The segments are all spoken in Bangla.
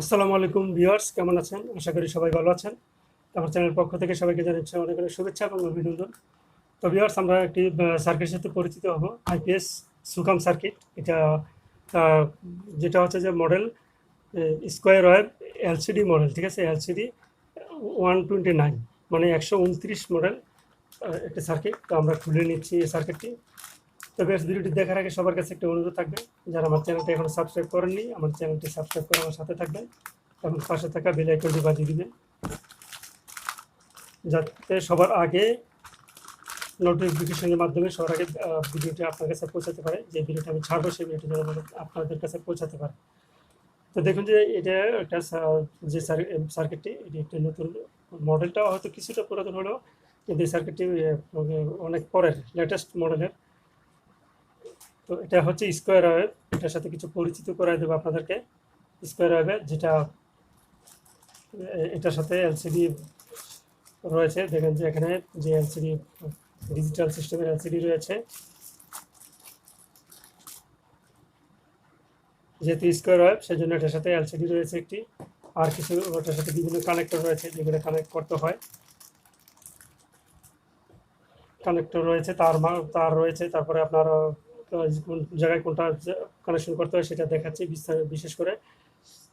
আসসালামু আলাইকুম ভিউয়ার্স, কেমন আছেন? আশা করি সবাই ভালো আছেন। আমার চ্যানেল পক্ষ থেকে সবাইকে জানাচ্ছি অনেক অনেক শুভেচ্ছা এবং অভিনন্দন। তো ভিউয়ার্স, আমরা একটি সার্কিটের সাথে পরিচিত হব আইপিএস সুকাম সার্কিট এটা যেটা হচ্ছে যে model square wave LCD model ঠিক আছে? এলসিডি ওয়ান টোয়েন্টি নাইন মানে একশো উনত্রিশ মডেল একটা সার্কিট তো আমরা খুলে নিচ্ছি এই সার্কিটটি তো বেশ ভিডিওটি দেখার আগে সবার কাছে একটা অনুরোধ থাকবে, যারা আমার চ্যানেলটি এখনও সাবস্ক্রাইব করেননি, আমার চ্যানেলটি সাবস্ক্রাইব করে আমার সাথে থাকবেন এবং পাশে থাকা বেল আইকনটি বাজিয়ে দিবেন। যাতে সবার আগে নোটিফিকেশনের মাধ্যমে সবার আগে ভিডিওটি আপনার কাছে পৌঁছাতে পারে, যে ভিডিওটি আমি ছাড়বো সেই ভিডিওটি আপনাদের কাছে পৌঁছাতে পারে। তো দেখুন যে এটা একটা যে সার্কিটটি এটি একটি নতুন মডেলটা হয়তো কিছুটা পুরাতন হলেও, কিন্তু এই সার্কিটটি অনেক পরের লেটেস্ট মডেলের তো এটা হচ্ছে স্কোয়ার ওয়েভ এটার সাথে কিছু পরিচিত করাই দেবো আপনাদেরকে। স্কোয়ার ওয়েভে যেটা এটার সাথে এলসিডি রয়েছে। দেখেন যে এখানে যে এলসিডি ডিজিটাল সিস্টেমের এলসিডি রয়েছে। যেহেতু স্কোয়ার ওয়েভ সেই জন্য এটার সাথে এলসিডি রয়েছে একটি। আর কিছু ওটার সাথে বিভিন্ন কানেক্টর রয়েছে, যেগুলো কানেক্ট করতে হয়। কানেক্টর রয়েছে, তার মা- তার রয়েছে, তারপরে আপনার কোন জায়গায় কোনটা কানেকশন করতে হয় সেটা দেখাচ্ছি বিশেষ করে।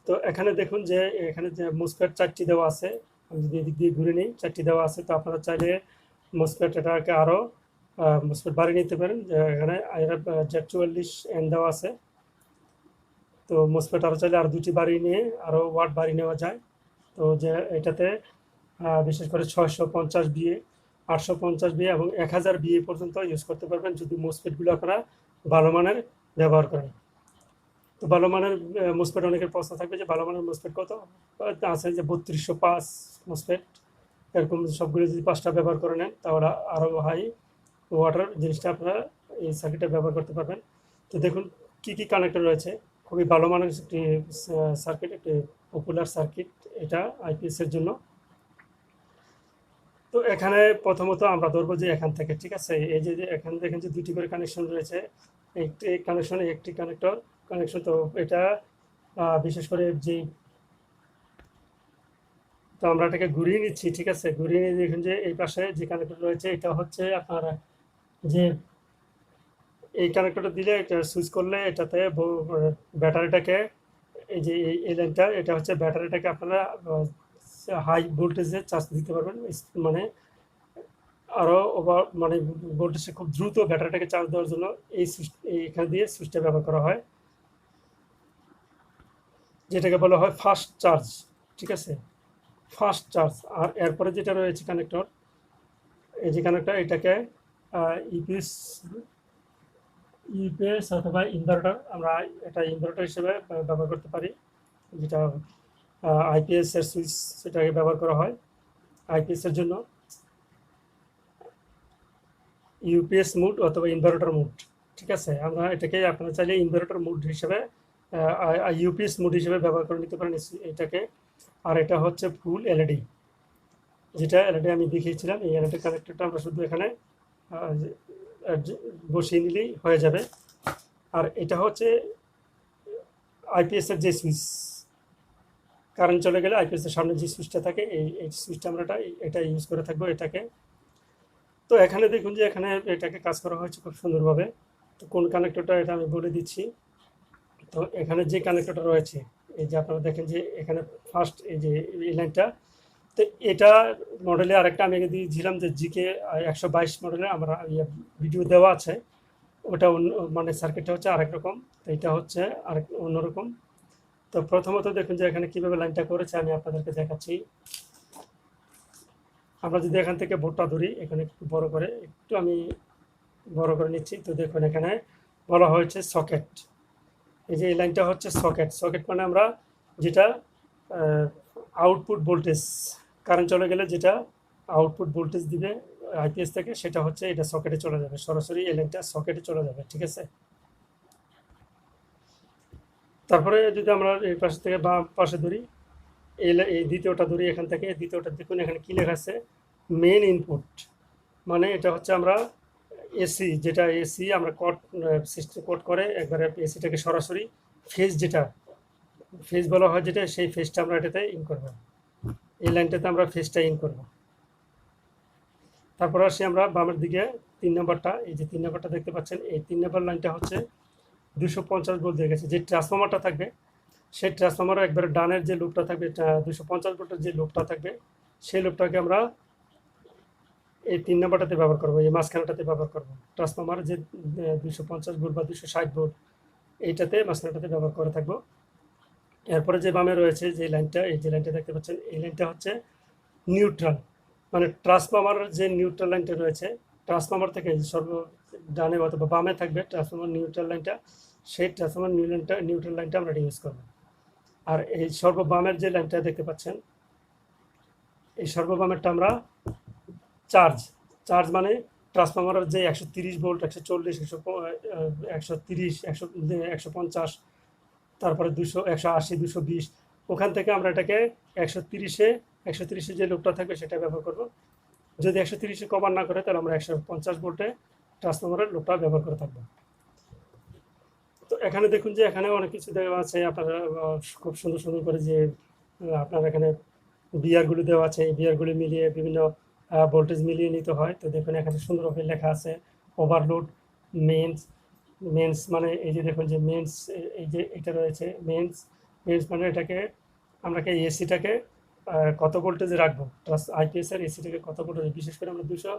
তো এখানে দেখুন যে এখানে যে মুসপেট চারটি দেওয়া আছে, আমি যদি এদিক দিয়ে ঘুরে নিই, চারটি দেওয়া আছে, তো আপনারা চাইলে মুসপেট এটাকে আরও মুসপেট বাড়িয়ে নিতে পারেন। এখানে চুয়াল্লিশ এন দেওয়া আছে। তো মুসপেট আরও চাইলে আরও দুটি বাড়িয়ে নিয়ে আরও ওয়াট বাড়িয়ে নেওয়া যায়। তো যে এটাতে বিশেষ করে ছয়শো পঞ্চাশ বিয়ে আটশো পঞ্চাশ বিয়ে এবং এক হাজার বিয়ে পর্যন্ত ইউজ করতে পারবেন। যদি মোসপেটগুলো আপনারা ভালো মানের ব্যবহার করেন। তো ভালো মানের মোসপেট অনেকের প্রশ্ন থাকবে যে ভালো মানের মোসপেট কত? আছে যে বত্রিশশো পাঁচ মোসপেট এরকম সবগুলো যদি পাঁচটা ব্যবহার করে নেন, তাহলে আরও হাই ওয়াটার জিনিসটা আপনারা এই সার্কিটটা ব্যবহার করতে পারবেন। তো দেখুন, কি কি কানেক্টর রয়েছে? খুবই ভালো মানের একটি সার্কিট একটি পপুলার সার্কিট এটা আইপিএসের জন্য। তো এখানে প্রথমত আমরা ধরবো যে এখান থেকে, ঠিক আছে? এই যে এখান দেখেন যে দুটি করে কানেকশন রয়েছে একটি কানেকশনে একটি কানেক্টর কানেকশন তো এটা বিশেষ করে যে, তো আমরা এটাকে ঘুরিয়ে নিচ্ছি, ঠিক আছে? ঘুরিয়ে নিয়ে দেখুন যে এই পাশে যে কানেক্টর রয়েছে, এটা হচ্ছে আপনার যে, এই কানেক্টরটা দিলে এটা সুইচ করলে এটাতে ব্যাটারিটাকে, এই যে, এই এই লাইনটা এটা হচ্ছে ব্যাটারিটাকে আপনারা হাই ভোল্টেজে চার্জ দিতে পারবেন মানে আরও ওভার মানে ভোল্টেজে খুব দ্রুত ব্যাটারিটাকে চার্জ দেওয়ার জন্য এই সুইচ এখানে দিয়ে সুইচটা ব্যবহার করা হয়। যেটাকে বলা হয় ফাস্ট চার্জ ঠিক আছে? ফাস্ট চার্জ আর এরপরে যেটা রয়েছে কানেক্টর এই যে কানেক্টর এটাকে ইপিএস ইপিএস অথবা ইনভার্টার আমরা এটা ইনভার্টার হিসেবে ব্যবহার করতে পারি, যেটা আইপিএস এর সুইচ সেটাকে ব্যবহার করা হয় আইপিএস এর জন্য। ইউপিএস মুড অথবা ইনভার্টার মুড ঠিক আছে? আমরা এটাকে আপনারা চাইলে ইনভার্টার মুড হিসেবে ইউপিএস মুড হিসেবে ব্যবহার করে নিতে পারেন এটাকে। আর এটা হচ্ছে ফুল এলইডি যেটা এলইডি আমি দেখিয়েছিলাম, এই এলইডি কানেক্টরটা আমরা শুধু এখানে বসিয়ে নিলেই হয়ে যাবে। আর এটা হচ্ছে আইপিএস এর যে সুইচ কারেন্ট চলে গেলে আইপিএস এর সামনে যে সুইচটা থাকে, এই এই সুইচটা আমরা এটা ইউজ করে থাকব এটাকে। তো এখানে দেখুন যে এখানে এটাকে কাজ করা হয়েছে খুব সুন্দরভাবে। তো কোন কানেক্টরটা এটা আমি বলে দিচ্ছি। তো এখানে যে কানেক্টরটা রয়েছে, এই যে আপনারা দেখেন যে এখানে ফার্স্ট এই যে এই লাইনটা তো এটা মডেলে আরেকটা আমি দিয়েছিলাম যে জিকে একশো বাইশ মডেলে আমরা ভিডিও দেওয়া আছে। ওটা অন্য মানে সার্কিটটা হচ্ছে আরেক রকম, তো এটা হচ্ছে আরেক অন্যরকম তো প্রথমত দেখুন যে এখানে কীভাবে লাইনটা করেছে, আমি আপনাদেরকে দেখাচ্ছি। আমরা যদি এখান থেকে বোর্ডটা ধরি, এখানে একটু বড় করে, একটু আমি বড় করে নিচ্ছি, তো দেখুন এখানে বলা হয়েছে সকেট এই যে এই লাইনটা হচ্ছে সকেট সকেট মানে আমরা যেটা আউটপুট ভোল্টেজ কারেন্ট চলে গেলে যেটা আউটপুট ভোল্টেজ দিবে আইপিএস থেকে, সেটা হচ্ছে এটা সকেটে চলে যাবে। সরাসরি এই লাইনটা সকেটে চলে যাবে, ঠিক আছে? তারপরে যদি আমরা এই পাশে থেকে বা পাশে ধরি এই দ্বিতীয়টা ধরি এখান থেকে দ্বিতীয়টা দেখুন এখানে কি লেখা আছে? মেন ইনপুট মানে এটা হচ্ছে আমরা এসি যেটা এসি আমরা কট সিস্টেম কোড করে একবারে এসিটাকে সরাসরি ফেজ যেটা ফেজ বলা হয় যেটা, সেই ফেজটা আমরা এটাতে ইন করব। এই লাইনটাতে আমরা ফেসটা ইন করব। তারপর আসি আমরা বামের দিকে, তিন নম্বরটা, এই যে তিন নম্বরটা দেখতে পাচ্ছেন, এই তিন নম্বর লাইনটা হচ্ছে দুশো পঞ্চাশ ভোল্ট দিয়ে গেছে। যে ট্রান্সফর্মারটা থাকবে সেই ট্রান্সফর্মারের একবারে ডানের যে লুপটা থাকবে দুশো পঞ্চাশ ভোল্টের যে লুপটা থাকবে, সেই লুপটাকে আমরা এই তিন নম্বরটাতে ব্যবহার করব, এই মাঝখানেটাতে ব্যবহার করব। ট্রান্সফর্মার যে দুশো পঞ্চাশ ভোল্ট বা দুশো ষাট ভোল্ট এইটাতে মাঝখানেটাতে ব্যবহার করে থাকব। এরপরে যে বামে রয়েছে যে লাইনটা এই যে লাইনটা দেখতে পাচ্ছেন, এই লাইনটা হচ্ছে নিউট্রাল মানে ট্রান্সফর্মার যে নিউট্রাল লাইনটা রয়েছে ট্রান্সফর্মার থেকে সর্ব ডানে অথবা বামে থাকবে ট্রান্সফর্মার নিউট্রাল লাইনটা সেই ট্রান্সফর্মার নিউট্রালটা নিউট্রাল লাইনটা আমরা ইউজ করব। আর এই সর্ববামের যে লাইনটা দেখতে পাচ্ছেন, এই সর্ববামেরটা আমরা চার্জ চার্জ মানে ট্রান্সফর্মারের যে একশো তিরিশ ভোল্ট একশো চল্লিশ, একশো একশো তিরিশ, একশো একশো পঞ্চাশ, তারপরে দুশো, একশো আশি, দুশো বিশ, ওখান থেকে আমরা এটাকে একশো তিরিশে একশো তিরিশে যে লোকটা থাকবে সেটা ব্যবহার করব। যদি একশো তিরিশে কভার না করে, তাহলে আমরা একশো পঞ্চাশ ভোল্টে ট্রান্সফর্মারের লোকটা ব্যবহার করে থাকব। তো এখানে দেখুন যে এখানে অনেক কিছু দেওয়া আছে, আপনারা খুব সুন্দর সুন্দর করে যে আপনার এখানে বিয়ারগুলো দেওয়া আছে, এই বিয়ারগুলো মিলিয়ে বিভিন্ন ভোল্টেজ মিলিয়ে নিতে হয়। তো দেখুন এখানে সুন্দরভাবে লেখা আছে ওভারলোড মেন্স মেন্স মানে এই যে দেখুন যে মেন্স এই যে এটা রয়েছে মেন্স মেন্স মানে এটাকে আমরা কি এসিটাকে কত ভোল্টেজে রাখব? প্লাস আইপিএস এর এসিটাকে কত ভোল্টেজ বিশেষ করে আমরা দুশো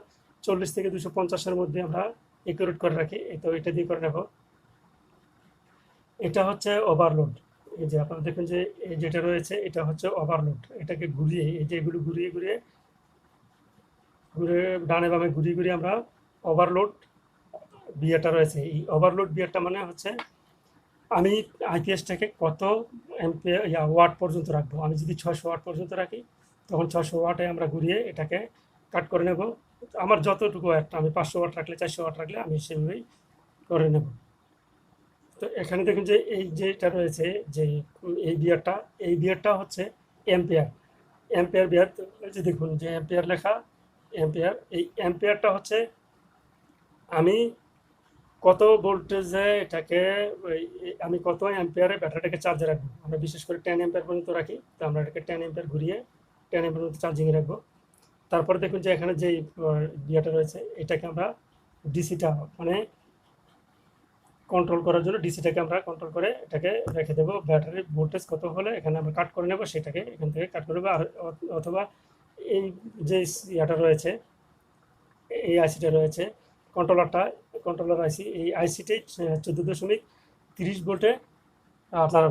চল্লিশ থেকে দুশো পঞ্চাশের মধ্যে আমরা একুরেট করে রাখি। তো এটা দিয়ে করে নেব। এটা হচ্ছে ওভারলোড এই যে আপনারা দেখুন যে এই যেটা রয়েছে, এটা হচ্ছে ওভারলোড এটাকে ঘুরিয়ে, এই যে এগুলো ঘুরিয়ে ঘুরিয়ে, ঘুরে ডানে বামে ঘুরিয়ে ঘুরিয়ে আমরা ওভারলোড বিয়েটা রয়েছে। এই ওভারলোড বিয়ারটা মানে হচ্ছে আমি আইপিএসটাকে কত ইয়া ওয়াট পর্যন্ত রাখব? আমি যদি ছশো ওয়াট পর্যন্ত রাখি, তখন ছশো ওয়াটে আমরা ঘুরিয়ে এটাকে কাট করে নেব। আমার যতটুকু একটা আমি পাঁচশো ওয়াট রাখলে, চারশো ওয়াট রাখলে আমি সেভাবেই করে নেব। তো এখানে দেখুন যে এই যেটা রয়েছে যে এই বিয়ারটা এই বিয়ারটা হচ্ছে এম্পিয়ার এম্পিয়ার বিয়ার যে দেখুন যে এম্পিয়ার লেখা এম্পিয়ার এই এম্পিয়ারটা হচ্ছে আমি কত ভোল্টেজে এটাকে আমি কত অ্যাম্পিয়ারে ব্যাটারিটাকে চার্জে রাখব? আমরা বিশেষ করে টেন অ্যাম্পিয়ার পর্যন্ত রাখি, তো আমরা এটাকে টেন অ্যাম্পিয়ার ঘুরিয়ে টেন অ্যাম্পিয়ার পর্যন্ত চার্জিংয়ে রাখব। তারপরে দেখুন যে এখানে যে ইয়েটা রয়েছে, এটাকে আমরা ডিসিটা মানে কন্ট্রোল করার জন্য ডিসিটাকে আমরা কন্ট্রোল করে এটাকে রেখে দেবো। ব্যাটারির ভোল্টেজ কত হলে এখানে আমরা কাট করে নেব সেটাকে এখান থেকে কাট করে অথবা এই যে ইয়াটা রয়েছে, এই আইসিটা রয়েছে কন্ট্রোলারটা কন্ট্রোলার আইসি এই আইসিটাই চোদ্দ দশমিক তিরিশ ভোল্টে আপনার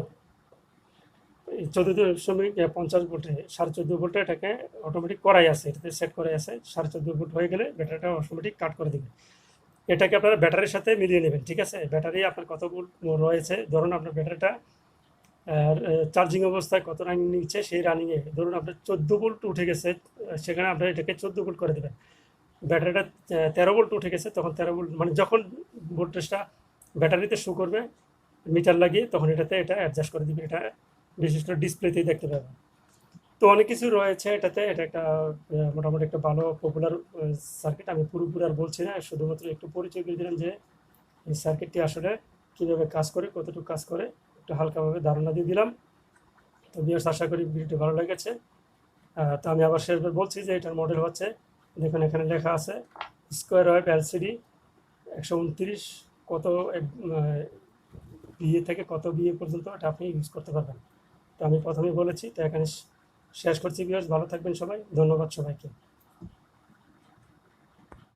চোদ্দ দশমিক পঞ্চাশ ভোল্টে সাড়ে চোদ্দ ভোল্টে এটাকে অটোমেটিক করাই আছে, এটাতে সেট করাই আছে, সাড়ে চোদ্দ ভোল্ট হয়ে গেলে ব্যাটারিটা অটোমেটিক কাট করে দেবে। এটাকে আপনারা ব্যাটারির সাথে মিলিয়ে নেবেন, ঠিক আছে? ব্যাটারি আপনার কত রয়েছে? ধরুন আপনার ব্যাটারিটা চার্জিং অবস্থায় কত রানিং নিচ্ছে সেই রানিংয়ে ধরুন আপনার চোদ্দ ভোল্ট উঠে গেছে, সেখানে আপনার এটাকে চোদ্দ ভোল্ট করে দেবেন। ব্যাটারিটা তেরো ভোল্ট উঠে গেছে, তখন তেরো ভোল্ট মানে যখন ভোল্টেজটা ব্যাটারিতে শো করবে মিটার লাগিয়ে, তখন এটাতে এটা অ্যাডজাস্ট করে দিবে, এটা বিশেষ করে ডিসপ্লেতেই দেখতে পাবেন। তো অনেক কিছু রয়েছে এটাতে। এটা একটা মোটামুটি একটা ভালো পপুলার সার্কিট আমি পুরোপুরি আর বলছি না, শুধুমাত্র একটু পরিচয় দিয়ে দিলাম যে এই সার্কিটটি আসলে কীভাবে কাজ করে, কতটুকু কাজ করে, একটু হালকাভাবে ধারণা দিয়ে দিলাম। তো বিয়ার্স আশা করি ভিডিওটি ভালো লেগেছে। তো আমি আবার শেষবার বলছি যে এটার মডেল হচ্ছে, দেখুন এখানে লেখা আছে স্কোয়ার ওয়েব এলসিডি একশো উনত্রিশ কত বিয়ে থেকে কত বিয়ে পর্যন্ত এটা আপনি ইউজ করতে পারবেন। তো আমি প্রথমেই বলেছি, তো এখানে শেষ করছি বিয়ার্স ভালো থাকবেন সবাই ধন্যবাদ সবাইকে।